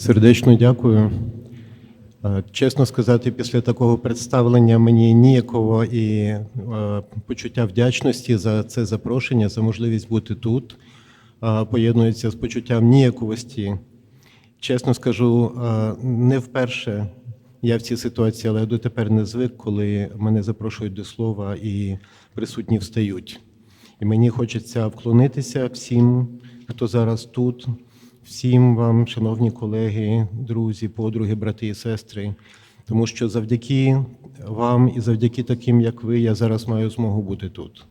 Сердечно дякую. Е, Чесно сказати, після такого представлення мені ніяково і е, почуття вдячності за це запрошення, за можливість бути тут. е, Поєднується з почуттям ніяковості. Чесно скажу, не вперше я в цій ситуації, але дотепер не звик, коли мене запрошують до слова і присутні встають. І мені хочеться вклонитися всім, хто зараз тут, всім вам, шановні колеги, друзі, подруги, брати і сестри, тому що завдяки вам і завдяки таким, як ви, я зараз маю змогу бути тут.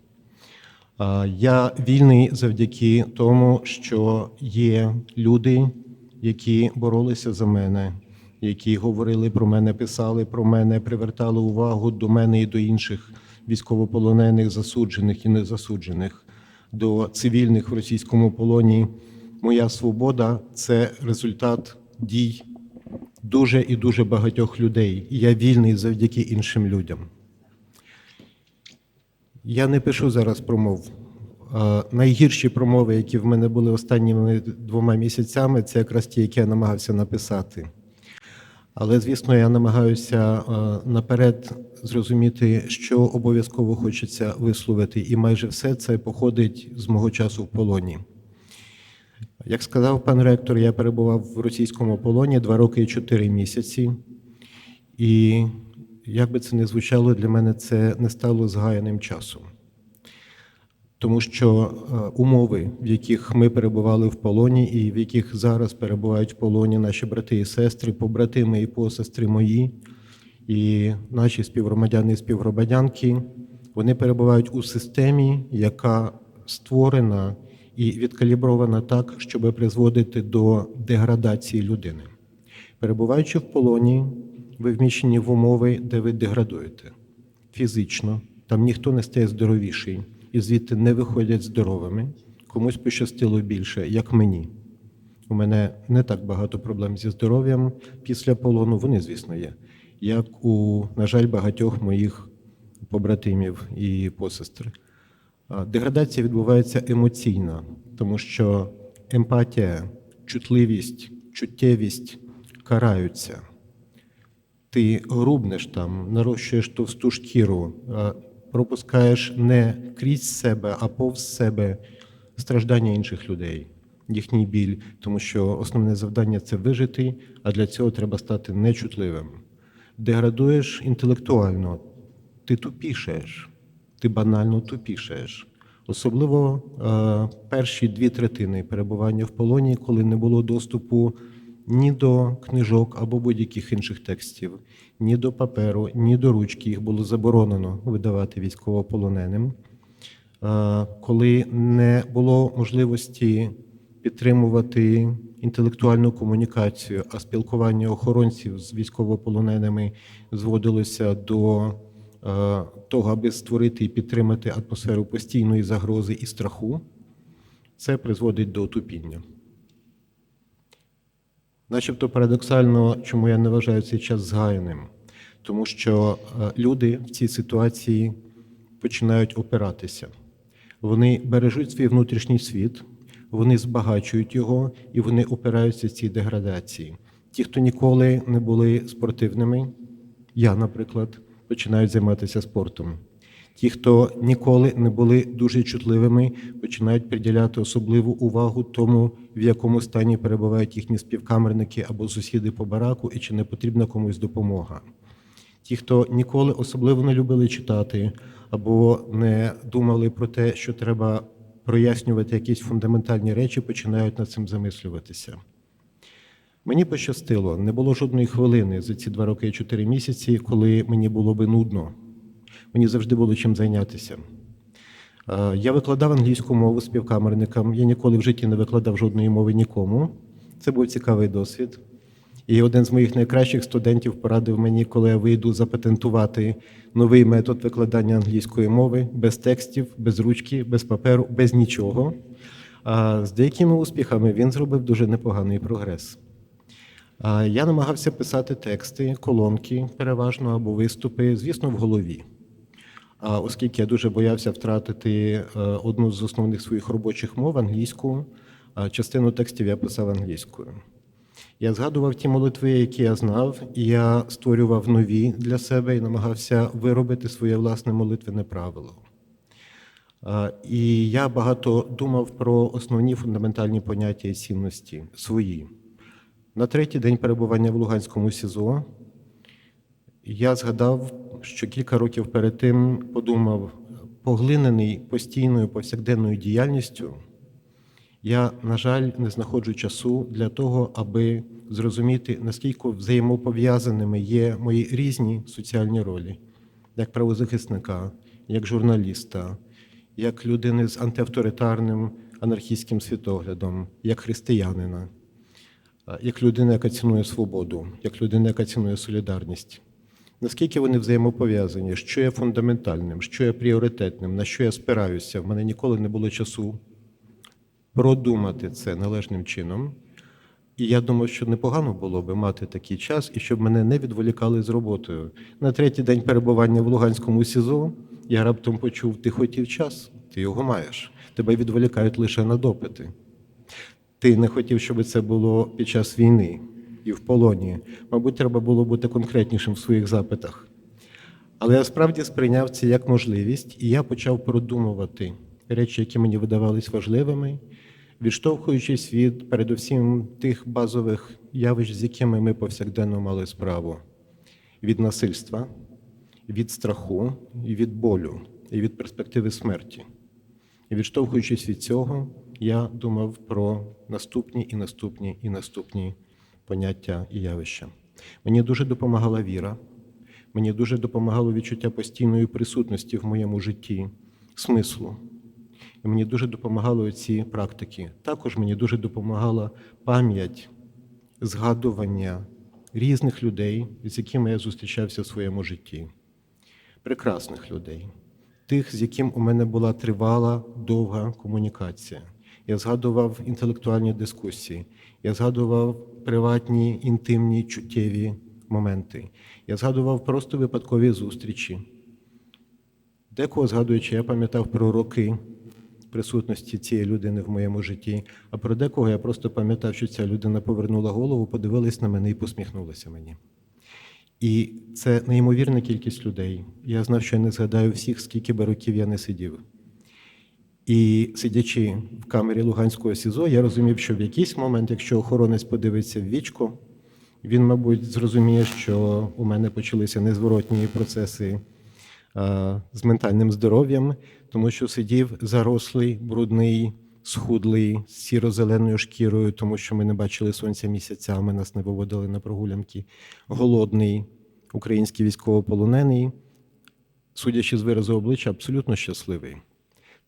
Я вільний завдяки тому, що є люди, які боролися за мене, які говорили про мене, писали про мене, привертали увагу до мене і до інших військовополонених, засуджених і незасуджених, до цивільних в російському полоні. Моя свобода це результат дій дуже і дуже багатьох людей. І я вільний завдяки іншим людям. Я не пишу зараз промов. Найгірші промови, які в мене були останніми двома місяцями, це якраз ті, які я намагався написати. Але, звісно, я намагаюся наперед зрозуміти, що обов'язково хочеться висловити, і майже все це походить з мого часу в полоні. Як сказав пан ректор, я перебував в російському полоні два роки і чотири місяці, і як би це не звучало, для мене це не стало згаяним часом. Тому що е, умови, в яких ми перебували в полоні, і в яких зараз перебувають в полоні наші брати і сестри, побратими і посестри мої, і наші співгромадяни і співгромадянки, вони перебувають у системі, яка створена і відкалібрована так, щоб призводити до деградації людини. Перебуваючи в полоні, ви вміщені в умови, де ви деградуєте фізично, там ніхто не стає здоровіший і звідти не виходять здоровими. Комусь пощастило більше, як мені. У мене не так багато проблем зі здоров'ям після полону, вони, звісно, є, як у, на жаль, багатьох моїх побратимів і посестер. Деградація відбувається емоційно, тому що емпатія, чутливість, чуттєвість караються. Ти грубнеш там, нарощуєш товсту шкіру, пропускаєш не крізь себе, а повз себе страждання інших людей, їхній біль, тому що основне завдання це вижити, а для цього треба стати нечутливим. Деградуєш інтелектуально, ти тупішаєш, ти банально тупішаєш. Особливо е, перші дві третини перебування в полоні, коли не було доступу ні до книжок або будь-яких інших текстів, ні до паперу, ні до ручки. Їх було заборонено видавати військовополоненим. Е, Коли не було можливості підтримувати інтелектуальну комунікацію, а спілкування охоронців з військовополоненими зводилося до того, аби створити і підтримати атмосферу постійної загрози і страху, це призводить до отупіння. Начебто парадоксально, чому я не вважаю цей час згаяним, тому що е, люди в цій ситуації починають опиратися. Вони бережуть свій внутрішній світ, вони збагачують його і вони опираються цій деградації. Ті, хто ніколи не були спортивними, я, наприклад, починають займатися спортом. Ті, хто ніколи не були дуже чутливими, починають приділяти особливу увагу тому, в якому стані перебувають їхні співкамерники або сусіди по бараку, і чи не потрібна комусь допомога. Ті, хто ніколи особливо не любили читати, або не думали про те, що треба прояснювати якісь фундаментальні речі, починають над цим замислюватися. Мені пощастило, не було жодної хвилини за ці два роки і чотири місяці, коли мені було би нудно. Мені завжди було чим зайнятися. Е, Я викладав англійську мову співкамерникам. Я ніколи в житті не викладав жодної мови нікому. Це був цікавий досвід. І один з моїх найкращих студентів порадив мені, коли я вийду запатентувати новий метод викладання англійської мови без текстів, без ручки, без паперу, без нічого. А з деякими успіхами він зробив дуже непоганий прогрес. Я намагався писати тексти, колонки переважно або виступи, звісно, в голові. Оскільки я дуже боявся втратити е, одну з основних своїх робочих мов англійську, частину текстів я писав англійською. Я згадував ті молитви, які я знав, і я створював нові для себе і намагався виробити своє власне молитвене правило. І я багато думав про основні фундаментальні поняття і цінності свої. На третій день перебування в Луганському СІЗО я згадав, що кілька років перед тим подумав, поглинений постійною повсякденною діяльністю, я, на жаль, не знаходжу часу для того, аби зрозуміти, наскільки взаємопов'язаними є мої різні соціальні ролі, як правозахисника, як журналіста, як людини з антиавторитарним анархістським світоглядом, як християнина, як людина, яка цінує свободу, як людина, яка цінує солідарність. Наскільки вони взаємопов'язані, що є фундаментальним, що є пріоритетним, на що я спираюся, в мене ніколи не було часу продумати це належним чином. І я думав, що непогано було би мати такий час, і щоб мене не відволікали з роботою. На третій день перебування в Луганському СІЗО я раптом почув: ти хотів час, ти його маєш. Тебе відволікають лише на допити. Ти не хотів, щоб це було під час війни і в полоні. Мабуть, треба було бути конкретнішим в своїх запитах. Але я справді сприйняв це як можливість, і я почав продумувати речі, які мені видавались важливими, відштовхуючись від передусім тих базових явищ, з якими ми повсякденно мали справу: від насильства, від страху, від болю, і від перспективи смерті. І відштовхуючись від цього, я думав про наступні і наступні і наступні поняття і явища. Мені дуже допомагала віра, мені дуже допомагало відчуття постійної присутності в моєму житті, смислу. І мені дуже допомагали ці практики. Також мені дуже допомагала пам'ять, згадування різних людей, з якими я зустрічався в своєму житті, прекрасних людей, тих, з яким у мене була тривала довга комунікація. Я згадував інтелектуальні дискусії, я згадував приватні, інтимні, чуттєві моменти. Я згадував просто випадкові зустрічі. Декого згадуючи, я пам'ятав про роки присутності цієї людини в моєму житті, а про декого я просто пам'ятав, що ця людина повернула голову, подивилась на мене і посміхнулася мені. І це неймовірна кількість людей. Я знав, що я не згадаю всіх, скільки би років я не сидів. І сидячи в камері Луганського СІЗО, я розумів, що в якийсь момент, якщо охоронець подивиться в вічко, він, мабуть, зрозуміє, що у мене почалися незворотні процеси а, з ментальним здоров'ям, тому що сидів зарослий, брудний, схудлий, з сіро-зеленою шкірою, тому що ми не бачили сонця місяцями, нас не виводили на прогулянки, голодний український військовополонений, судячи з виразу обличчя, абсолютно щасливий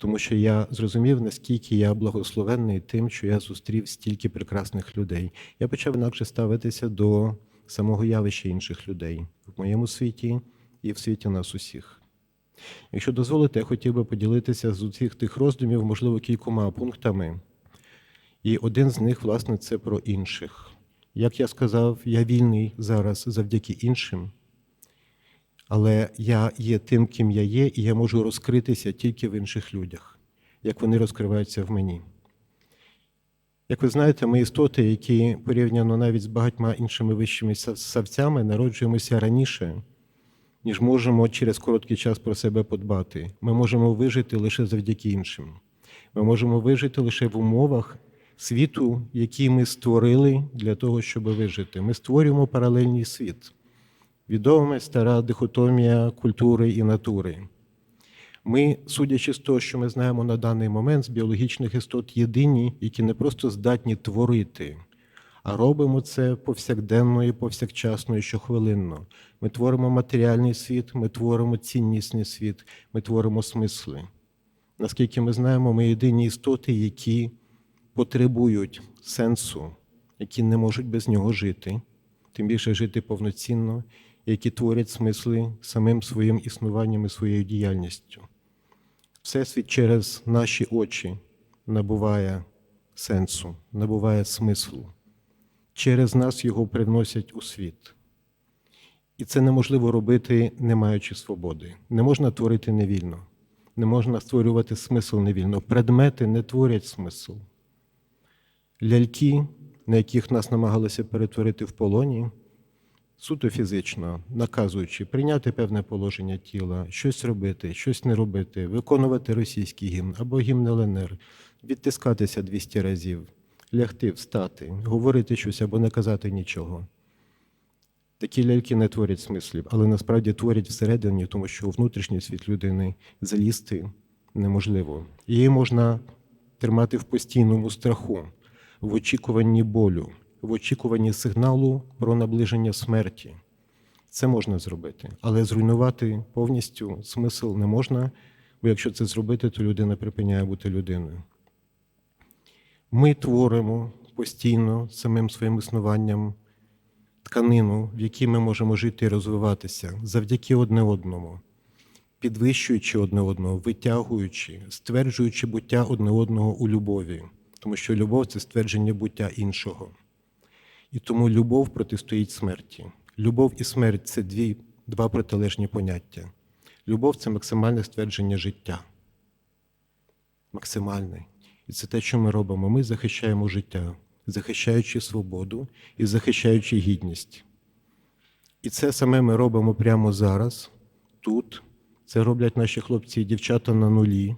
тому що я зрозумів, наскільки я благословенний тим, що я зустрів стільки прекрасних людей. Я почав інакше ставитися до самого явища інших людей в моєму світі і в світі нас усіх. Якщо дозволите, я хотів би поділитися з усіх тих роздумів, можливо, кількома пунктами. І один з них, власне, це про інших. Як я сказав, я вільний зараз завдяки іншим але я є тим, ким я є, і я можу розкритися тільки в інших людях, як вони розкриваються в мені. Як ви знаєте, ми істоти, які порівняно навіть з багатьма іншими вищими савцями, народжуємося раніше, ніж можемо через короткий час про себе подбати. Ми можемо вижити лише завдяки іншим. Ми можемо вижити лише в умовах світу, який ми створили для того, щоб вижити. Ми створюємо паралельний світ відома стара дихотомія культури і натури. Ми, судячи з того, що ми знаємо на даний момент, з біологічних істот єдині, які не просто здатні творити, а робимо це повсякденно і повсякчасно і щохвилинно. Ми творимо матеріальний світ, ми творимо ціннісний світ, ми творимо смисли. Наскільки ми знаємо, ми єдині істоти, які потребують сенсу, які не можуть без нього жити, тим більше жити повноцінно які творять смисли самим своїм існуванням і своєю діяльністю. Всесвіт через наші очі набуває сенсу, набуває смислу. Через нас його приносять у світ. І це неможливо робити, не маючи свободи. Не можна творити невільно, не можна створювати смисл невільно. Предмети не творять смисл. Ляльки на яких нас намагалися перетворити в полоні, суто фізично, наказуючи прийняти певне положення тіла, щось робити, щось не робити, виконувати російський гімн або гімн ЛНР, відтискатися 200 разів, лягти, встати, говорити щось або не казати нічого. Такі ляльки не творять смислів, але насправді творять всередині, тому що у внутрішній світ людини залізти неможливо. Її можна тримати в постійному страху, в очікуванні болю, в очікуванні сигналу про наближення смерті. Це можна зробити, але зруйнувати повністю смисл не можна, бо якщо це зробити, то людина припиняє бути людиною. Ми творимо постійно самим своїм існуванням тканину, в якій ми можемо жити і розвиватися завдяки одне одному, підвищуючи одне одного, витягуючи, стверджуючи буття одне одного у любові, тому що любов це ствердження буття іншого. І тому любов протистоїть смерті. Любов і смерть це дві, два протилежні поняття. Любов це максимальне ствердження життя. Максимальне. І це те, що ми робимо. Ми захищаємо життя, захищаючи свободу і захищаючи гідність. І це саме ми робимо прямо зараз, тут. Це роблять наші хлопці і дівчата на нулі.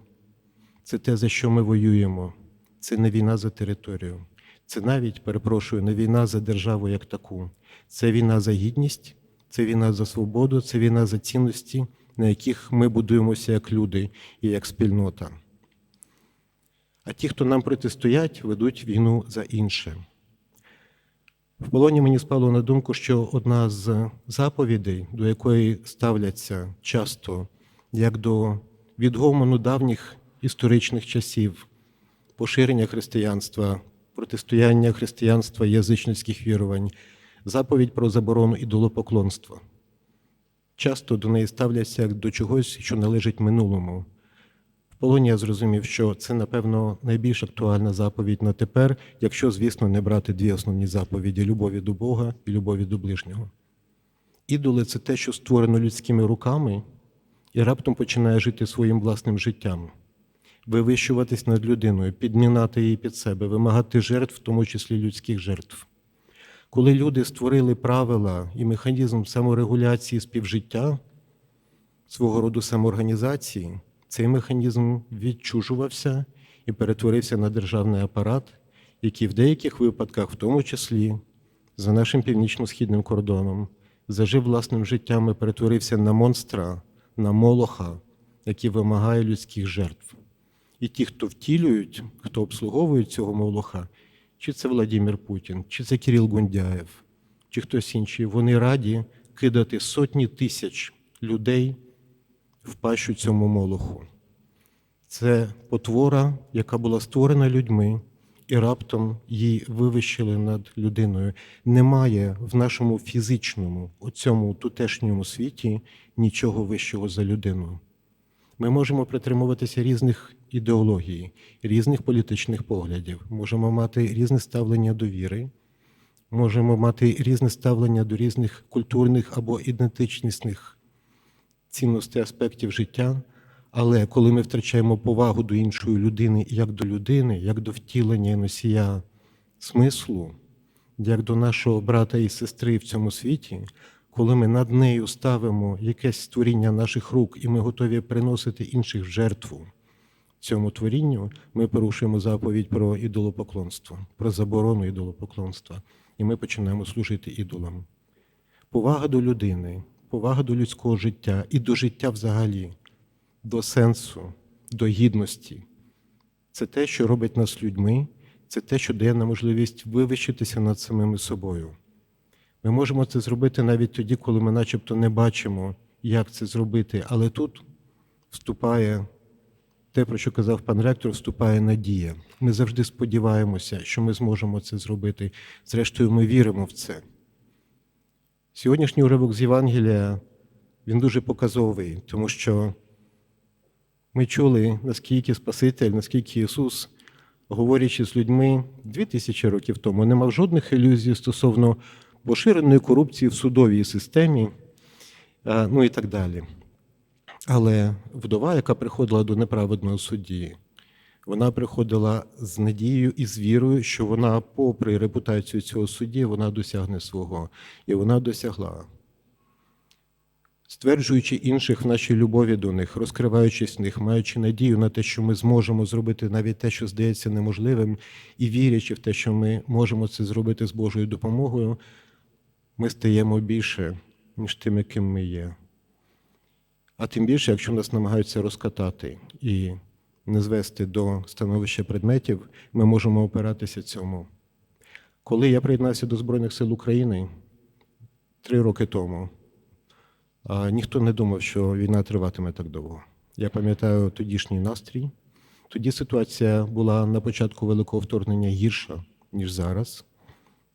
Це те, за що ми воюємо. Це не війна за територію. Це навіть, перепрошую, не війна за державу як таку. Це війна за гідність, це війна за свободу, це війна за цінності, на яких ми будуємося як люди і як спільнота. А ті, хто нам протистоять, ведуть війну за інше. В полоні мені спало на думку, що одна з заповідей, до якої ставляться часто як до відгомону давніх історичних часів, поширення християнства, протистояння християнства язичницьких вірувань, заповідь про заборону ідолопоклонства. Часто до неї ставляться як до чогось, що належить минулому. В полоні я зрозумів, що це, напевно, найбільш актуальна заповідь на тепер, якщо, звісно, не брати дві основні заповіді любові до Бога і любові до ближнього. Ідоли це те, що створено людськими руками, і раптом починає жити своїм власним життям, вивищуватись над людиною, підмінати її під себе, вимагати жертв, в тому числі людських жертв. Коли люди створили правила і механізм саморегуляції співжиття, свого роду самоорганізації, цей механізм відчужувався і перетворився на державний апарат, який в деяких випадках, в тому числі за нашим північно-східним кордоном, зажив власним життям і перетворився на монстра, на молоха, який вимагає людських жертв. І ті, хто втілюють, хто обслуговують цього молоха, чи це Владимир Путін, чи це Кирил Гундяєв, чи хтось інший, вони раді кидати сотні тисяч людей в пащу цьому молоху. Це потвора, яка була створена людьми, і раптом її вивищили над людиною. Немає в нашому фізичному, у цьому тутешньому світі нічого вищого за людину. Ми можемо притримуватися різних ідеологій, різних політичних поглядів, можемо мати різне ставлення до віри, можемо мати різне ставлення до різних культурних або ідентичнісних цінностей аспектів життя. Але коли ми втрачаємо повагу до іншої людини як до людини, як до втілення і носія смислу, як до нашого брата і сестри в цьому світі, коли ми над нею ставимо якесь створіння наших рук, і ми готові приносити інших в жертву цьому творінню, ми порушуємо заповідь про ідолопоклонство, про заборону ідолопоклонства, і ми починаємо служити ідолам. Повага до людини, повага до людського життя і до життя взагалі, до сенсу, до гідності. Це те, що робить нас людьми, це те, що дає нам можливість вивищитися над самими собою. Ми можемо це зробити навіть тоді, коли ми начебто не бачимо, як це зробити, але тут вступає те, про що казав пан ректор, вступає надія. Ми завжди сподіваємося, що ми зможемо це зробити. Зрештою, ми віримо в це. Сьогоднішній уривок з Євангелія він дуже показовий, тому що ми чули, наскільки Спаситель, наскільки Ісус, говорячи з людьми дві тисячі років тому, не мав жодних ілюзій стосовно поширеної корупції в судовій системі, ну і так далі. Але вдова, яка приходила до неправедного судді, Вона приходила з надією і з вірою, що вона, попри репутацію цього судді, вона досягне свого. І вона досягла. Стверджуючи інших в нашій любові до них, розкриваючись в них, маючи надію на те, що ми зможемо зробити навіть те, що здається неможливим, і вірячи в те, що ми можемо це зробити з Божою допомогою, ми стаємо більше, ніж тими, ким ми є. А тим більше, якщо нас намагаються розкатати і не звести до становища предметів, ми можемо опиратися цьому. Коли я приєднався до Збройних сил України три роки тому, ніхто не думав, що війна триватиме так довго. Я пам'ятаю тодішній настрій. Тоді ситуація була на початку великого вторгнення гірша, ніж зараз.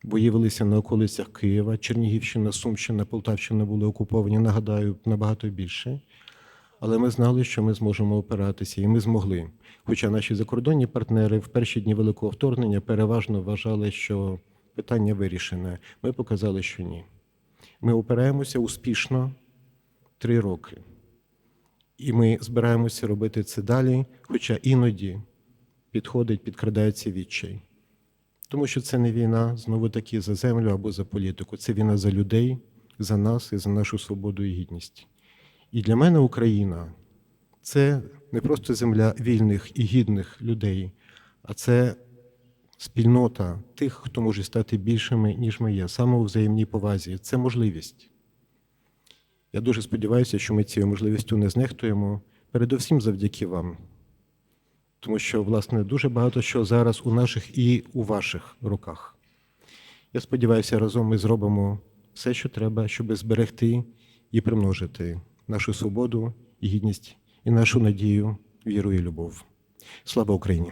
Бої на околицях Києва, Чернігівщина, Сумщина, Полтавщина були окуповані, нагадаю, набагато більше. Але ми знали, що ми зможемо опиратися, і ми змогли. Хоча наші закордонні партнери в перші дні великого вторгнення переважно вважали, що питання вирішене. Ми показали, що ні. Ми опираємося успішно три роки. І ми збираємося робити це далі, хоча іноді підходить, підкрадається відчай. Тому що це не війна знову таки за землю або за політику. Це війна за людей, за нас і за нашу свободу і гідність. І для мене Україна це не просто земля вільних і гідних людей, а це спільнота тих, хто може стати більшими, ніж ми є, саме у взаємній повазі. Це можливість. Я дуже сподіваюся, що ми цією можливістю не знехтуємо, передусім завдяки вам. Тому що, власне, дуже багато що зараз у наших і у ваших руках. Я сподіваюся, разом ми зробимо все, що треба, щоб зберегти і примножити нашу свободу гідність, і нашу надію, віру і любов. Слава Україні!